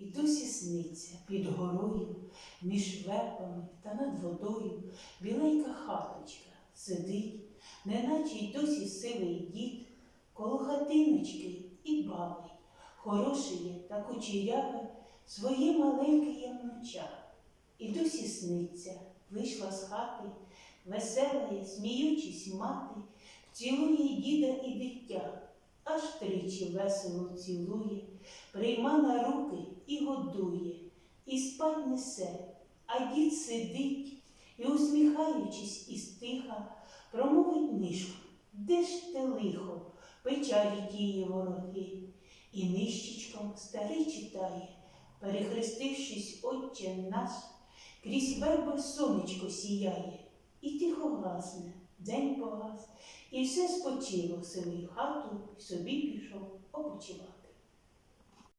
І досі сниться під горою, між вербами та над водою. Біленька хаточка сидить, неначе й досі сивий дід, коло хатиночки і бавить, хорошеє та кучеряве своє маленьке ямноча. І досі сниться, вийшла з хати, веселає, сміючись мати, цілує діда і дитя, аж тричі весело цілує, прийма на руки і годує, і спать несе, а дід сидить і, усміхаючись і стиха, промовить нишку, де ж те лихо, печалі тіє вороги, і нищечком старий читає, перехрестившись, Отче наш, крізь верби сонечко сіяє, і тихо гасне, день погас, і все спочило сивий хату, й собі пішов опочивати.